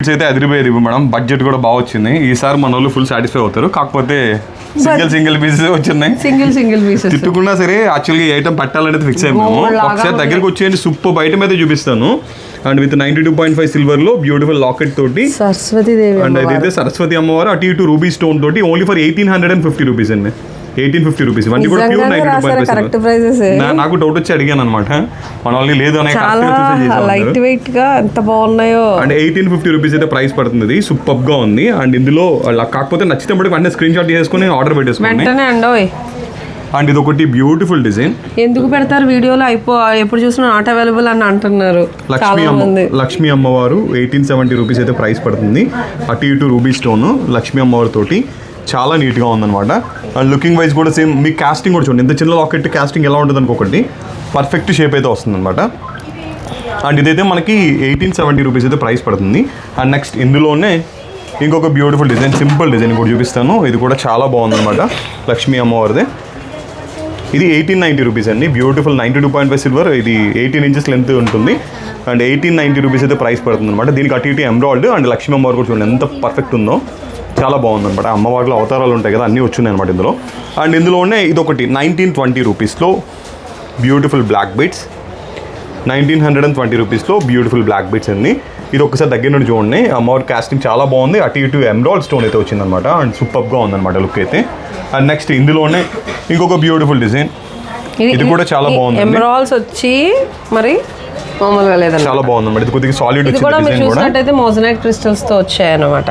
Bits అయితే అదిరిపోయేది madam. Budget కూడా బాగా వచ్చింది. ఈసారి మన వాళ్ళు ఫుల్ సాటిస్ఫై అవుతారు. కాకపోతే సింగిల్ సింగిల్ పీసెస్ వచ్చినాయి సింగిల్ సింగిల్ పీసెస్ తిట్టుకున్నా సరే యాక్చువల్గా ఈ ఐటమ్ పెట్టాలనేది ఫిక్స్ అయ్యాము ఒకసారి. దగ్గరికి వచ్చేయండి. సూపర్ బయట మీద చూపిస్తాను. And with ninety two point five సిల్వర్లో beautiful locket తోటి సరస్వతి దేవి అండ్ ఇదైతే సరస్వతి అమ్మవారు అటు ఇటు రూబీ స్టోన్ తోటి only for eighteen hundred and fifty rupees అండి. ఎయిటీన్ ఫిఫ్టీ రూపీస్ ఇవన్నీ కూడా ప్యూర్ నైన్టీ కరెక్ట్ ప్రైజెస్ నాకు డౌట్ వచ్చి అడిగాను అనమాట మన వాళ్ళు లేదు అనే లైట్ వెయిట్గా ఎంత బాగున్నాయో. అండ్ ఎయిటీన్ ఫిఫ్టీ రూపీస్ అయితే ప్రైస్ పడుతుంది. సూపర్గా ఉంది. అండ్ ఇందులో కాకపోతే నచ్చితే మటుకు వెంటనే స్క్రీన్ షాట్ చేసుకుని ఆర్డర్ పెట్టేసుకోండి. వెంటనే అండోయ్. అండ్ ఇది ఒకటి బ్యూటిఫుల్ డిజైన్ ఎందుకు పెడతారు వీడియోలో? అయిపో ఎప్పుడు చూసినా నాట్ అవైలబుల్ అని అంటున్నారు. లక్ష్మీ అమ్మ లక్ష్మీ అమ్మవారు ఎయిటీన్ సెవెంటీ రూపీస్ అయితే ప్రైస్ పడుతుంది. అటు ఇటు రూబీ స్టోన్ లక్ష్మీ అమ్మవారి తోటి. చాలా నీట్గా ఉందన్నమాట. అండ్ లుకింగ్ వైజ్ కూడా సేమ్ మీ కాస్టింగ్ కూడా చూడండి. ఇంత చిన్న లాకెట్ కాస్టింగ్ ఎలా ఉంటుంది అనుకోకండి. పర్ఫెక్ట్ షేప్ అయితే వస్తుందన్నమాట. అండ్ ఇదైతే మనకి ఎయిటీన్ సెవెంటీ రూపీస్ అయితే ప్రైస్ పడుతుంది. అండ్ నెక్స్ట్ ఇందులోనే ఇంకొక బ్యూటిఫుల్ డిజైన్ సింపుల్ డిజైన్ కూడా చూపిస్తాను. ఇది కూడా చాలా బాగుందన్నమాట. లక్ష్మీ అమ్మవారిదే. ఇది ఎయిటీన్ నైంటీ రూపీస్ అండి. Beautiful ninety two point five silver ఇది ఎయిటీన్ ఇంచెస్ లెంత్ ఉంటుంది. అండ్ ఎయిటీన్ నైంటీ రూపీస్ అయితే ప్రైస్ పడుతుంది అనమాట దీనికి అటు ఇటు ఎంబ్రాయిడ్ అండ్ లక్ష్మీ అమ్మవారు కూడా చూడండి ఎంత పర్ఫెక్ట్ ఉందో. చాలా బాగుందన్నమాట అమ్మవారిలో అవతారాలు ఉంటాయి కదా అన్నీ వచ్చినాయి అనమాట ఇందులో. అండ్ ఇందులోనే ఇది ఒకటి నైన్టీన్ ట్వంటీ రూపీస్లో beautiful black beads nineteen hundred and twenty రూపీస్లో బ్యూటిఫుల్ బ్లాక్ బీట్స్ అండి ఇది ఒకసారి దగ్గర నుండి చూడండి. అమ్మవారి కాస్టింగ్ చాలా బాగుంది. అటు ఇటు ఎమ్రాయిడ్ స్టోన్ అయితే వచ్చిందనమాట అండ్ సూపర్గా ఉందన్నమాట లుక్ అయితే. అండ్ నెక్స్ట్ ఇందులోనే ఇంకొక బ్యూటిఫుల్ డిజైన్ ఇది కూడా చాలా బాగుందండి. ఎమరాల్స్ వచ్చి మరి మామూలుగా లేదన్న చాలా బాగుందన్నమాట. ఇది కొద్దిగా సాలిడ్ ఇది కూడా మీరు చూసినట్టయితే మోజనైట్ క్రిస్టల్స్తో వచ్చాయన్నమాట.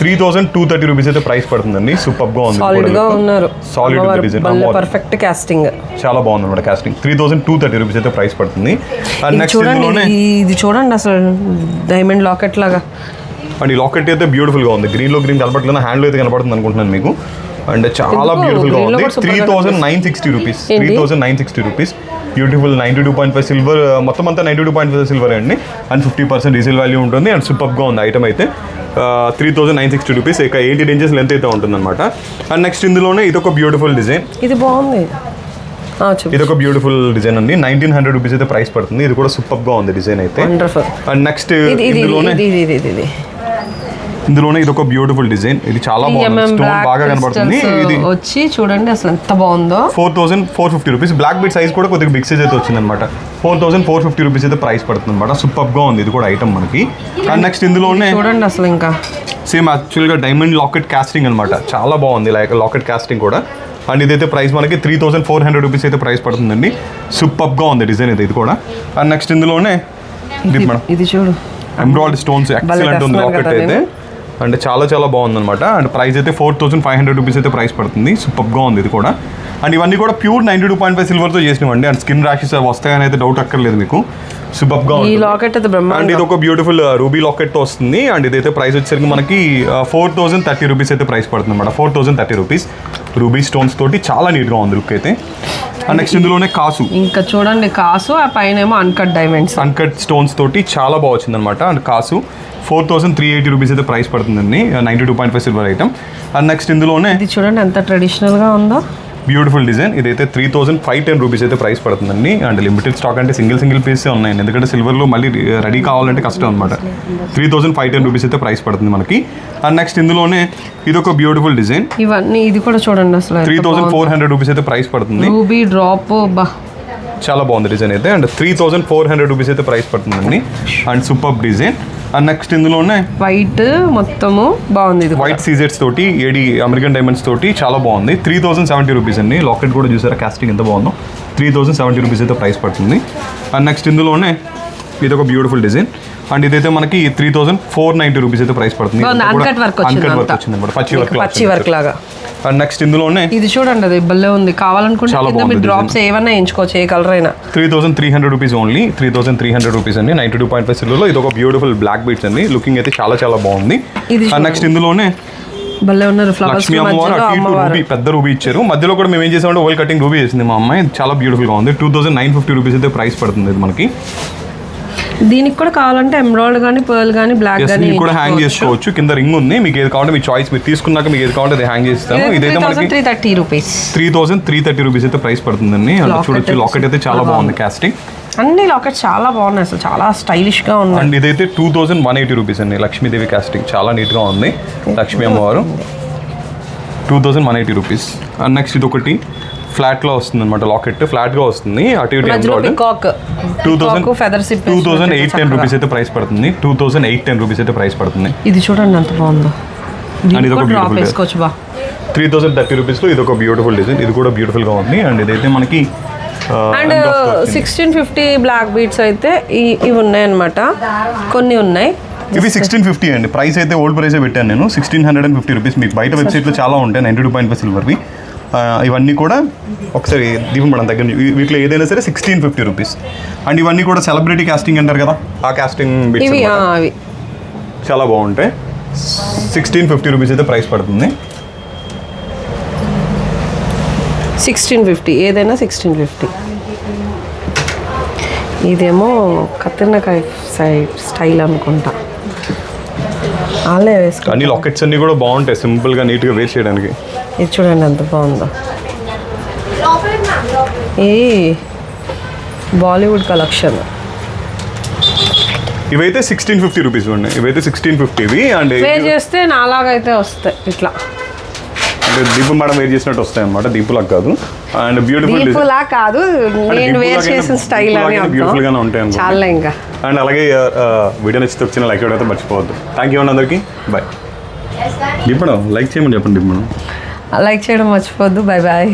Three thousand two thirty rupees అయితే ప్రైస్ పడుతుందండి. సూపర్గా ఉంది సాలిడ్గా ఉన్నారు. సాలిడ్ డిజైన్ పర్ఫెక్ట్ కాస్టింగ్ చాలా బాగుంది అనమాట casting three thousand two thirty rupees అయితే ప్రైస్ పడుతుంది. చూడండి ఇది చూడండి అసలు డైమండ్ లాకెట్ లాగా. అండ్ ఈ లాకెట్ అయితే బ్యూటిఫుల్గా ఉంది. గ్రీన్లో గ్రీన్ కనపడలేదు హ్యాండ్లో అయితే కనపడుతుంది అనుకుంటున్నాను మీకు. అండ్ చాలా? బ్యూటిఫుల్గా ఉంది. Three thousand nine sixty rupees three? Thousand nine sixty rupees beautiful ninety two point five silver మొత్తం అంతా ninety two point five silver అండి. And fifty percent resale value ఉంటుంది. అండ్ సూపర్గా ఉంది ఐటమ్ అయితే. Three thousand nine sixty rupees ఇక eighteen inches length అయితే ఉంటుంది అనమాట అండ్ నెక్స్ట్ ఇందులోనే ఇది ఒక బ్యూటిఫుల్ డిజైన్ ఇది బాగుంది. ఇది ఒక బ్యూటిఫుల్ డిజైన్ అండి. నైన్టీన్ హండ్రెడ్ రూపీస్ అయితే ప్రైస్ పడుతుంది. ఇది కూడా సూపర్గా ఉంది డిజైన్ అయితే. అండ్ నెక్స్ట్ ఇది ఇది ఇందులోనే ఇది ఇది ఇది ఇది. ఇందులోనే ఇది ఒక బ్యూటిఫుల్ డిజైన్ ఇది చాలా బాగుంది. స్టోన్ బాగా కనబడుతుంది. ఇది వచ్చి చూడండి అసలు ఎంత బాగుందో. Four thousand four fifty rupees black bead size కూడా కొద్దిగా బిగ్ సైజ్ అయితే వచ్చిందనమాట four thousand four fifty rupees అయితే ప్రైస్ పడుతుంది అనమాట సూపర్గా ఉంది. ఇది కూడా ఐటమ్ మనకి. అండ్ నెక్స్ట్ ఇందులోనే చూడండి అసలు ఇంకా. సేమ్ యాక్చువల్గా డైమండ్ లాకెట్ కాస్టింగ్ అనమాట చాలా బాగుంది. లైక్ లాకెట్ కాస్టింగ్ కూడా. అండ్ ఇదైతే ప్రైస్ మనకి three thousand four hundred rupees అయితే ప్రైస్ పడుతుందండి. సూపర్గా ఉంది డిజైన్ అయితే ఇది కూడా. అండ్ నెక్స్ట్ ఇందులోనే ఇది మేడం. ఇది చూడు. ఎంబ్రాయిడ్ స్టోన్స్ ఎక్సలెంట్ ఉంది లాకెట్ అయితే. అండ్ చాలా చాలా బాగుంది అనమాట అండ్ ప్రైస్ అయితే four thousand five hundred rupees అయితే ప్రైస్ పడుతుంది. సూపర్గా ఉంది ఇది కూడా. అండ్ ఇవన్నీ కూడా pure ninety two point five సిల్వర్తో చేసినవండి. అండ్ స్కిన్ ర్యాషెస్ వస్తాయని అయితే డౌట్ అక్కర్లేదు మీకు. సూపర్గా ఈ ఉంది లాకెట్ అయితే అండ్ ఇది ఒక బ్యూటిఫుల్ రూబీ లాకెట్ వస్తుంది. అండ్ ఇదైతే ప్రైస్ వచ్చేసరికి మనకి ఫోర్ థౌసండ్ థర్టీ రూపీస్ అయితే ప్రైస్ పడుతుంది అనమాట four thousand thirty rupees. Ruby stones తోటి చాలా నీట్గా ఉంది లుక్ అయితే. అండ్ నెక్స్ట్ ఇందులోనే కాసు. ఇంకా చూడండి కాసు ఆ పైన ఏమో అన్కట్ డైమండ్స్ అన్కట్ స్టోన్స్ తోటి చాలా బాగా వచ్చింది అనమాట and Kasu. Four thousand three eighty rupees అయితే ప్రైస్ పడుతుందండి. Ninety two point five silver item. And next ఇందులోనే ఇది చూడండి ఎంత ట్రెడిషనల్గా ఉందో. Beautiful design. ఇదైతే three thousand five ten rupees అయితే ప్రైస్ పడుతుందండి. అండ్ లిమిటెడ్ స్టాక్ అంటే సింగిల్ సింగిల్ పీసే ఉన్నాయండి. ఎందుకంటే సిల్వర్లో మళ్ళీ రెడీ కావాలంటే కష్టం అనమాట three thousand five ten rupees అయితే ప్రైస్ పడుతుంది మనకి. అండ్ నెక్స్ట్ ఇందులోనే ఇది ఒక బ్యూటిఫుల్ డిజైన్. ఇవన్నీ ఇది కూడా చూడండి అసలు three thousand four hundred rupees అయితే ప్రైస్ పడుతుంది. రూబీ డ్రాప్ బా. చాలా బాగుంది డిజైన్ అయితే. And three thousand four hundred rupees అయితే ప్రైస్ పడుతుందండి. And super design. And next ఇందులోనే వైట్ మొత్తము బాగుంది ఇది. వైట్ సీజెట్స్ తోటి ఏడి అమెరికన్ డైమండ్స్ తోటి చాలా బాగుంది. త్రీ థౌసండ్ సెవెంటీ రూపీస్ అండి. లాకెట్ కూడా చూసారా? కాస్టింగ్ ఎంత బాగుందో. త్రీ థౌసండ్ సెవెంటీ రూపీస్ అయితే ప్రైస్ పడుతుంది. అండ్ నెక్స్ట్ ఇందులోనే ఇది ఒక బ్యూటిఫుల్ డిజైన్ అండ్ ఇదైతే మనకి three thousand four ninety rupees అయితే ప్రైస్ పడుతుంది. Uncut work. వచ్చింది అనమాట. పచ్చి వర్క్ పచ్చి వర్క్ లాగా. అండ్ నెక్స్ట్ ఇందులోనే ఇది చూడండి అది భలే ఉంది. కావాలనుకుంటే చాలా కింద బాగుంది మీరు డ్రాప్స్ ఏమన్నా వేయించుకోవచ్చు ఏ కలర్ అయినా. Three thousand three hundred rupees only three thousand three hundred rupees అండి. నైంటీ టూ పాయింట్ ఫైవ్ సిల్వర్లో ఇది ఒక బ్యూటిఫుల్ బ్లాక్ బీట్స్ అండి. లుకింగ్ అయితే చాలా చాలా బాగుంది. అండ్ నెక్స్ట్ ఇందులోనే భలే ఉన్నారు ఫ్లవర్స్ రూబీ పెద్ద రూబీ ఇచ్చారు. మధ్యలో కూడా మేము ఏం చేసామంటే ఓల్ కటింగ్ రూబీ చేసింది మా అమ్మాయి. చాలా బ్యూటిఫుల్గా ఉంది. Two thousand nine fifty rupees అయితే ప్రైస్ పడుతుంది ఇది మనకి. దీనికి కూడా కావాలంటే ఎమ్రాయిడ్ కానీ పర్ల్ కానీ బ్లాక్ కానీ కూడా హ్యాంగ్ చేసుకోవచ్చు. కింద రింగ్ ఉంది. మీకు ఏది కావాలంటే మీ చాయిస్ మీరు తీసుకున్నాక మీకు ఏది కావాలంటే అది హ్యాంగ్ చేస్తాను ఇదైతే మనకి three thirty rupees three thousand three thirty rupees అయితే ప్రైస్ పడుతుందండి. చూడొచ్చు. లాకెట్ అయితే చాలా బాగుంది కాస్టింగ్ అన్ని లాకెట్ చాలా బాగున్నాయి అసలు. చాలా స్టైలిష్గా ఉన్నాయి. అండ్ ఇదైతే two thousand one eighty rupees అండి. లక్ష్మీదేవి కాస్టింగ్ చాలా నీట్గా ఉంది. లక్ష్మీ అమ్మవారు. Two thousand one eighty rupees and next ఇది ఒకటి ఫ్లాట్లో వస్తుంది అనమాట లాకెట్. ఫ్లాట్గా వస్తుంది. అటు ఇటు two thousand two thousand eight ten rupees అయితే ప్రైస్ పడుతుంది. Two thousand eight ten rupees అయితే ప్రైస్ పడుతుంది. ఇది చూడండి ఎంత బాగుందో. And ఇది ఒక డ్రాప్ beautiful వేసుకోవచ్చు బా. త్రీ థౌసండ్ థర్టీ రూపీస్లో ఇది ఒక బ్యూటిఫుల్ డిజైన్ ఇది కూడా బ్యూటిఫుల్గా ఉంది. అండ్ ఇదైతే మనకి and. Sixteen fifty black beads అయితే ఇవి ఉన్నాయన్నమాట. కొన్ని ఉన్నాయి. ఇవి సిక్స్టీన్ ఫిఫ్టీ అండి. ప్రైస్ అయితే ఓల్డ్ ప్రైసే పెట్టాను నేను. Sixteen hundred and fifty rupees మీకు బయట వెబ్సైట్లో చాలా ఉంటాయి. నైంటీ టూ పాయింట్ ఫైవ్ సిల్వర్వి ఇవన్నీ కూడా ఒకసారి దీపం మన దగ్గర వీటిలో ఏదైనా సరే సిక్స్టీన్ ఫిఫ్టీ రూపీస్ అండ్ ఇవన్నీ కూడా సెలబ్రిటీ కాస్టింగ్ అంటారు కదా? ఆ కాస్టింగ్ చాలా బాగుంటాయి. సిక్స్టీన్ ఫిఫ్టీ రూపీస్ అయితే ప్రైస్ పడుతుంది. సిక్స్టీన్ ఫిఫ్టీ ఏదైనా సిక్స్టీన్ ఫిఫ్టీ ఇదేమో కత్తిరినకాయ స్టైల్ అనుకుంటా. వాళ్ళే వేసుకో. అన్ని లాకెట్స్ అన్నీ కూడా బాగుంటాయి సింపుల్గా నీట్గా వేర్ చేయడానికి. ఇది చూడండి ఎంత బాగుందో. ఈ బాలీవుడ్ కలెక్షన్. ఇవైతే సిక్స్టీన్ ఫిఫ్టీ రూపీస్ ఉన్నాయి ఇవైతే సిక్స్టీన్ ఫిఫ్టీవి అండ్ చేస్తే నాలాగైతే వస్తాయి ఇట్లా. అంటే దీపం మేడం వేర్ చేసినట్టు వస్తాయి అనమాట దీపులకు కాదు. అండ్ బ్యూటిఫుల్ దీపులా కాదు నేను వేర్ చేసిన స్టైల్ అని బ్యూటిఫుల్ గానే ఉంటాయి. చాలా ఇంకా. అండ్ అలాగే వీడియో నచ్చితే వచ్చిన లైక్ అయితే మర్చిపోవద్దు. థ్యాంక్ యూ అండి అందరికీ. బాయ్ ఇప్పుడు లైక్ చేయమని చెప్పండి ఇప్పుడు లైక్ చేయడం మర్చిపోద్దు బాయ్ బాయ్